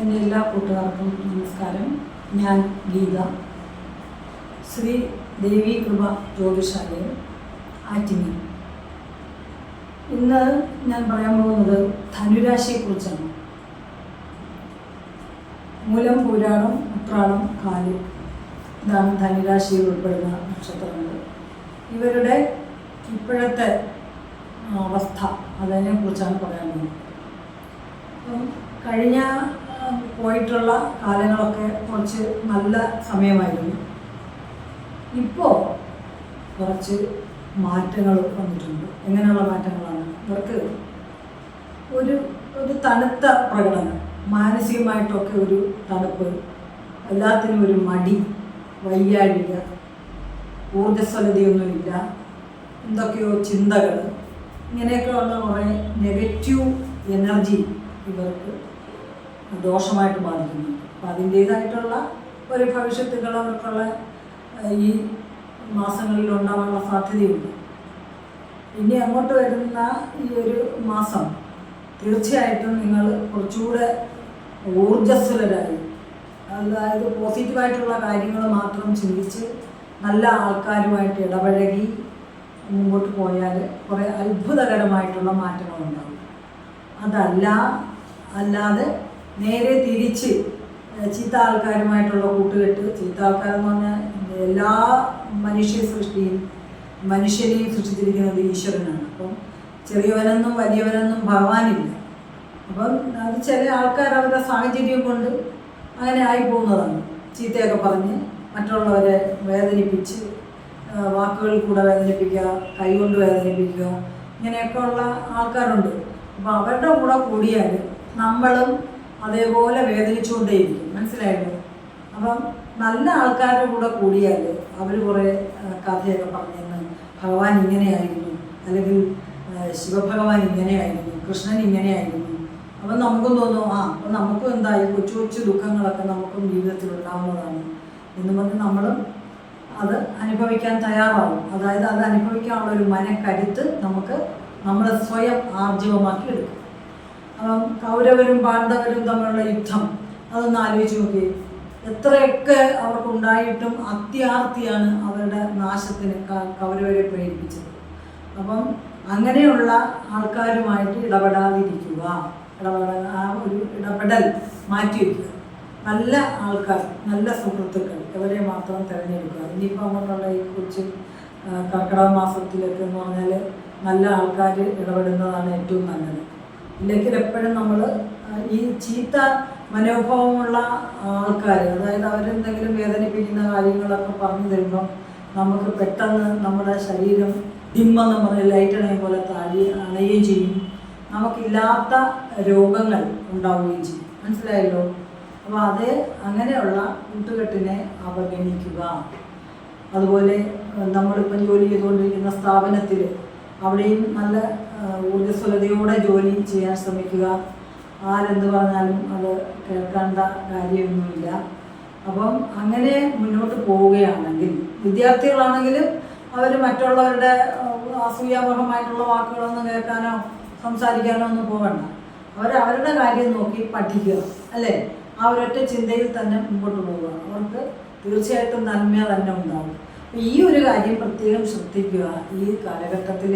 എന്റെ എല്ലാ കൂട്ടുകാർക്കും നമസ്കാരം. ഞാൻ ഗീത. ശ്രീ ദേവി കൃപ ജ്യോതിഷാലയം ആറ്റിങ്ങൽ. ഇന്ന് ഞാൻ പറയാൻ പോകുന്നത് ധനുരാശിയെക്കുറിച്ചാണ്. മൂലം പൂരാടം ഉത്രാടം കാൽ. ഇതാണ് ധനുരാശിയിൽ ഉൾപ്പെടുന്ന നക്ഷത്രങ്ങൾ. ഇവരുടെ ഇപ്പോഴത്തെ അവസ്ഥ അതിനെക്കുറിച്ചാണ് പറയാൻ പോകുന്നത്. കഴിഞ്ഞ പോയിട്ടുള്ള കാലങ്ങളൊക്കെ കുറച്ച് നല്ല സമയമായിരുന്നു. ഇപ്പോൾ കുറച്ച് മാറ്റങ്ങൾ വന്നിട്ടുണ്ട്. എങ്ങനെയുള്ള മാറ്റങ്ങളാണ്? ഇവർക്ക് ഒരു ഒരു തണുത്ത പ്രകടനം മാനസികമായിട്ടൊക്കെ ഒരു തണുപ്പ് എല്ലാത്തിനും ഒരു മടി വയ്യാഴിക ഊർജസ്വലതയൊന്നുമില്ല എന്തൊക്കെയോ ചിന്തകൾ ഇങ്ങനെയൊക്കെ ഇങ്ങനെയൊക്കെയുള്ള കുറേ നെഗറ്റീവ് എനർജി ഇവർക്ക് ദോഷമായിട്ട് ബാധിക്കുന്നു. അപ്പം അതിന്റേതായിട്ടുള്ള ഒരു ഭവിഷ്യത്തുകൾ അവർക്കുള്ള ഈ മാസങ്ങളിൽ ഉണ്ടാവാനുള്ള സാധ്യതയുണ്ട്. ഇനി അങ്ങോട്ട് വരുന്ന ഈ ഒരു മാസം തീർച്ചയായിട്ടും നിങ്ങൾ കുറച്ചുകൂടെ ഊർജസ്വലരായി. അതായത് പോസിറ്റീവായിട്ടുള്ള കാര്യങ്ങൾ മാത്രം ചിന്തിച്ച് നല്ല ആൾക്കാരുമായിട്ട് ഇടപഴകി മുമ്പോട്ട് പോയാൽ കുറേ അത്ഭുതകരമായിട്ടുള്ള മാറ്റങ്ങളുണ്ടാകും. അതല്ല അല്ലാതെ നേരെ തിരിച്ച് ചീത്ത ആൾക്കാരുമായിട്ടുള്ള കൂട്ടുകെട്ട് ചീത്ത ആൾക്കാരെന്ന് പറഞ്ഞാൽ എല്ലാ മനുഷ്യ സൃഷ്ടിയും മനുഷ്യനെയും സൃഷ്ടിച്ചിരിക്കുന്നത് ഈശ്വരനാണ്. അപ്പം ചെറിയവനെന്നും വലിയവനെന്നും ഭഗവാനില്ല. അപ്പം അത് ചില ആൾക്കാർ അവരുടെ സാഹചര്യം കൊണ്ട് അങ്ങനെ ആയി പോകുന്നതാണ്. ചീത്തയൊക്കെ പറഞ്ഞ് മറ്റുള്ളവരെ വേദനിപ്പിച്ച് വാക്കുകളിൽ കൂടെ വേദനിപ്പിക്കുക കൈകൊണ്ട് വേദനിപ്പിക്കുക ഇങ്ങനെയൊക്കെ ഉള്ള ആൾക്കാരുണ്ട്. അപ്പം അവരുടെ കൂടെ കൂടിയാൽ നമ്മളും അതേപോലെ വേദനിച്ചുകൊണ്ടേയിരിക്കും. മനസ്സിലായിരുന്നു അപ്പം നല്ല ആൾക്കാരുടെ കൂടെ കൂടിയാൽ അവർ കുറേ കഥയൊക്കെ പറഞ്ഞെന്ന് ഭഗവാൻ ഇങ്ങനെയായിരുന്നു. അല്ലെങ്കിൽ ശിവഭഗവാൻ ഇങ്ങനെയായിരുന്നു. കൃഷ്ണൻ ഇങ്ങനെയായിരുന്നു. അപ്പം നമുക്കും തോന്നും ആ അപ്പം നമുക്കും എന്തായി? കൊച്ചു കൊച്ചു ദുഃഖങ്ങളൊക്കെ നമുക്കും ജീവിതത്തിൽ ഉണ്ടാവുന്നതാണ്. എന്ന് പറഞ്ഞ് നമ്മളും അത് അനുഭവിക്കാൻ തയ്യാറാവും. അതായത് അത് അനുഭവിക്കാനുള്ള ഒരു മനക്കരുത്ത് നമുക്ക് നമ്മൾ സ്വയം ആർജവമാക്കി എടുക്കും. കൗരവരും പാണ്ഡവരും തമ്മിലുള്ള യുദ്ധം. അതൊന്ന് ആലോചിച്ച് നോക്കി എത്രയൊക്കെ അവർക്കുണ്ടായിട്ടും അത്യാർത്തിയാണ് അവരുടെ നാശത്തിന് കൗരവരെ പ്രേരിപ്പിച്ചത്. അപ്പം അങ്ങനെയുള്ള ആൾക്കാരുമായിട്ട് ഇടപെടാതിരിക്കുക. ഇടപെട ആ ഒരു ഇടപെടൽ മാറ്റി വയ്ക്കുക നല്ല ആൾക്കാർ നല്ല സുഹൃത്തുക്കൾ ഇവരെ മാത്രം തിരഞ്ഞെടുക്കുക. ഇനിയിപ്പോൾ അങ്ങോട്ടുള്ള ഈ കൊച്ചു കർക്കിടക മാസത്തിലൊക്കെ എന്ന് പറഞ്ഞാൽ നല്ല ആൾക്കാർ ഇടപെടുന്നതാണ് ഏറ്റവും നല്ലത്. ഇല്ലെങ്കിൽ എപ്പോഴും നമ്മൾ ഈ ചീത്ത മനോഭാവമുള്ള ആൾക്കാർ അതായത് അവരെന്തെങ്കിലും വേദനിപ്പിക്കുന്ന കാര്യങ്ങളൊക്കെ പറഞ്ഞു തരുമ്പം നമുക്ക് പെട്ടെന്ന് നമ്മുടെ ശരീരം ഡിമ്മെന്ന് പറഞ്ഞ ലൈറ്റ് അണയും പോലെ താഴെ അണയുകയും ചെയ്യും. നമുക്കില്ലാത്ത രോഗങ്ങൾ ഉണ്ടാവുകയും ചെയ്യും. മനസ്സിലായല്ലോ? അപ്പോൾ അത് അങ്ങനെയുള്ള കൂട്ടുകെട്ടിനെ അവഗണിക്കുക. അതുപോലെ നമ്മളിപ്പം ജോലി ചെയ്തുകൊണ്ടിരിക്കുന്ന സ്ഥാപനത്തിൽ അവിടെയും നല്ല ഊർജസ്വലതയോടെ ജോലി ചെയ്യാൻ ശ്രമിക്കുക. ആരെന്ത് പറഞ്ഞാലും അത് കേൾക്കേണ്ട കാര്യമൊന്നുമില്ല. അപ്പം അങ്ങനെ മുന്നോട്ട് പോവുകയാണെങ്കിൽ വിദ്യാർത്ഥികളാണെങ്കിലും അവർ മറ്റുള്ളവരുടെ അസൂയാപരമായിട്ടുള്ള വാക്കുകളൊന്നും കേൾക്കാനോ സംസാരിക്കാനോ ഒന്നും പോകണ്ട. അവർ അവരുടെ കാര്യം നോക്കി പഠിക്കുക അല്ലേ? ആ ഒരൊറ്റ ചിന്തയിൽ തന്നെ മുമ്പോട്ട് പോവുക. അവർക്ക് തീർച്ചയായിട്ടും നന്മ തന്നെ ഉണ്ടാവും. ഈ ഒരു കാര്യം പ്രത്യേകം ശ്രദ്ധിക്കുക ഈ കാലഘട്ടത്തിൽ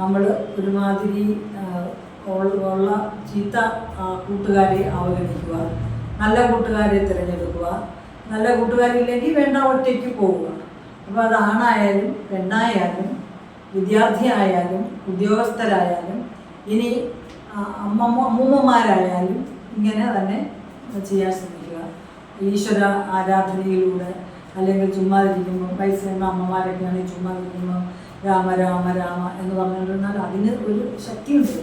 നമ്മൾ ഒരുമാതിരി ഉള്ള- ചീത്ത കൂട്ടുകാരെ അവഗണിക്കുക. നല്ല കൂട്ടുകാരെ തിരഞ്ഞെടുക്കുക. നല്ല കൂട്ടുകാരില്ലെങ്കിൽ വേണ്ട ഒറ്റയ്ക്ക് പോവുക. അപ്പോൾ അത് ആണായാലും പെണ്ണായാലും വിദ്യാർത്ഥിയായാലും ഉദ്യോഗസ്ഥരായാലും ഇനി അമ്മ അമ്മമ്മ അമ്മൂമ്മമാരായാലും ഇങ്ങനെ തന്നെ ചെയ്യാൻ ശ്രമിക്കുക. ഈശ്വര ആരാധനയിലൂടെ അല്ലെങ്കിൽ ചുമ്മാതിരിക്കുമ്പോൾ പൈസ അമ്മമാരൊക്കെയാണെങ്കിൽ ചുമ്മാതിരിക്കുമ്പോൾ രാമ രാമ രാമ എന്ന് പറഞ്ഞിരുന്നാൽ അതിന് ഒരു ശക്തിയുണ്ട്.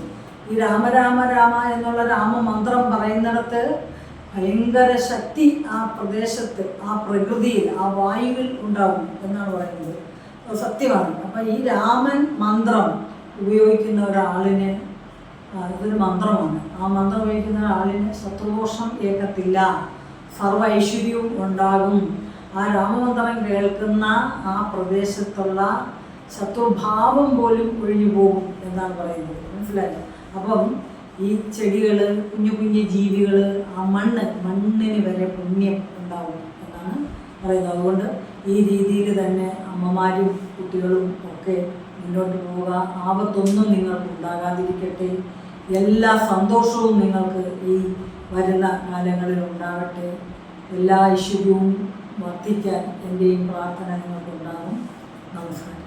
ഈ രാമ രാമ രാമ എന്നുള്ള രാമമന്ത്രം പറയുന്നിടത്ത് ഭയങ്കര ശക്തി ആ പ്രദേശത്ത് ആ പ്രകൃതിയിൽ ആ വായുവിൽ ഉണ്ടാകും എന്നാണ് പറയുന്നത്. സത്യമാണ്. അപ്പം ഈ രാമൻ മന്ത്രം ഉപയോഗിക്കുന്ന ഒരാളിന് ഇതൊരു മന്ത്രമാണ്. ആ മന്ത്രം ഉപയോഗിക്കുന്ന ഒരാളിന് ശത്രുദോഷം ഏക്കത്തില്ല സർവ ഐശ്വര്യവും ഉണ്ടാകും. ആ രാമമന്ത്രം കേൾക്കുന്ന ആ പ്രദേശത്തുള്ള ശത്രുഭാവം പോലും ഒഴിഞ്ഞു പോകും എന്നാണ് പറയുന്നത്. മനസ്സിലായോ? അപ്പം ഈ ചെടികൾ കുഞ്ഞു കുഞ്ഞു ജീവികൾ ആ മണ്ണ് മണ്ണിന് വരെ പുണ്യം ഉണ്ടാവും എന്നാണ് പറയുന്നത്. അതുകൊണ്ട് ഈ രീതിയിൽ തന്നെ അമ്മമാരും കുട്ടികളും ഒക്കെ മുന്നോട്ട് പോവുക. ആപത്തൊന്നും നിങ്ങൾക്ക് ഉണ്ടാകാതിരിക്കട്ടെ. എല്ലാ സന്തോഷവും നിങ്ങൾക്ക് ഈ വരുന്ന കാലങ്ങളിൽ ഉണ്ടാകട്ടെ. എല്ലാ ഐശ്വര്യവും വർദ്ധിക്കാൻ എന്റെയും പ്രാർത്ഥന നിങ്ങൾക്കുണ്ടാകും. നമസ്കാരം.